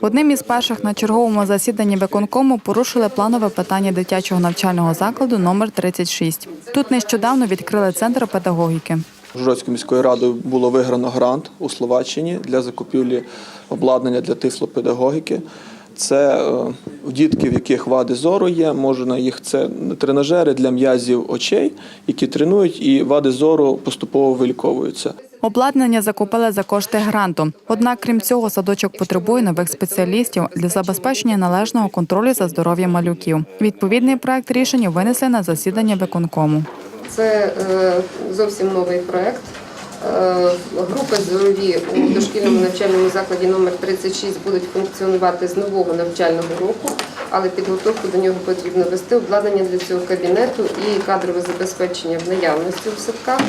Одним із перших на черговому засіданні виконкому порушили планове питання дитячого навчального закладу номер 36. Тут нещодавно відкрили центр педагогіки. Ужгородською міською радою було виграно грант у Словаччині для закупівлі обладнання для тифлопедагогіки. Це е, у дітків, в яких вади зору є, можна їх це тренажери для м'язів очей, які тренують, і вади зору поступово виліковуються. Обладнання закупили за кошти гранту. Однак, крім цього, садочок потребує нових спеціалістів для забезпечення належного контролю за здоров'ям малюків. Відповідний проект рішення винесли на засідання виконкому. Це е, зовсім новий проект. Е, Групи зорові у дошкільному навчальному закладі номер 36 будуть функціонувати з нового навчального року, але підготовку до нього потрібно вести обладнання для цього кабінету і кадрове забезпечення в наявності у садках.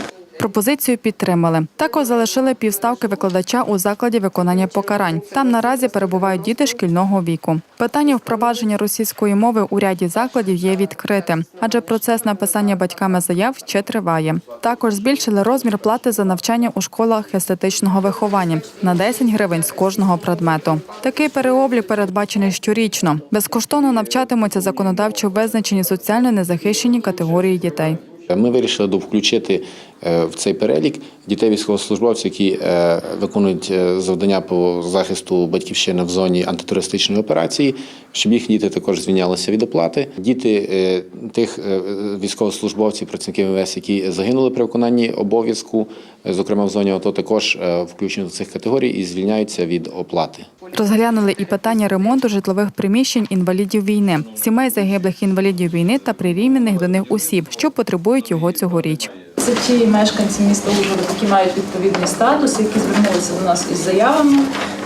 Пропозицію підтримали. Також залишили півставки викладача у закладі виконання покарань. Там наразі перебувають діти шкільного віку. Питання впровадження російської мови у ряді закладів є відкритим, адже процес написання батьками заяв ще триває. Також збільшили розмір плати за навчання у школах естетичного виховання на 10 гривень з кожного предмету. Такий переоблік передбачений щорічно. Безкоштовно навчатимуться законодавчо визначені соціально незахищені категорії дітей. Ми вирішили довключити е, в цей перелік дітей військовослужбовців, які е, виконують е, завдання по захисту батьківщини в зоні антитерористичної операції, щоб їх діти також звільнялися від оплати. Діти тих е, військовослужбовців, працівників МВС, які загинули при виконанні обов'язку, е, зокрема в зоні АТО, також е, включені до цих категорій і звільняються від оплати. Розглянули і питання ремонту житлових приміщень інвалідів війни, сімей загиблих інвалідів війни та прирівняних до них осіб, що потребують його цьогоріч. Це ті мешканці міста Ужгород, які мають відповідний статус, які звернулися до нас із заявами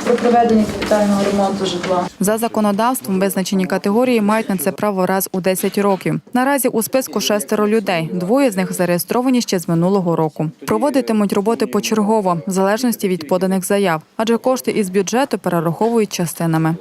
про проведення капітального ремонту житла. За законодавством визначені категорії мають на це право раз у 10 років. Наразі у списку шестеро людей. Двоє з них зареєстровані ще з минулого року. Проводитимуть роботи почергово, в залежності від поданих заяв, адже кошти із бюджету перераховують частинами.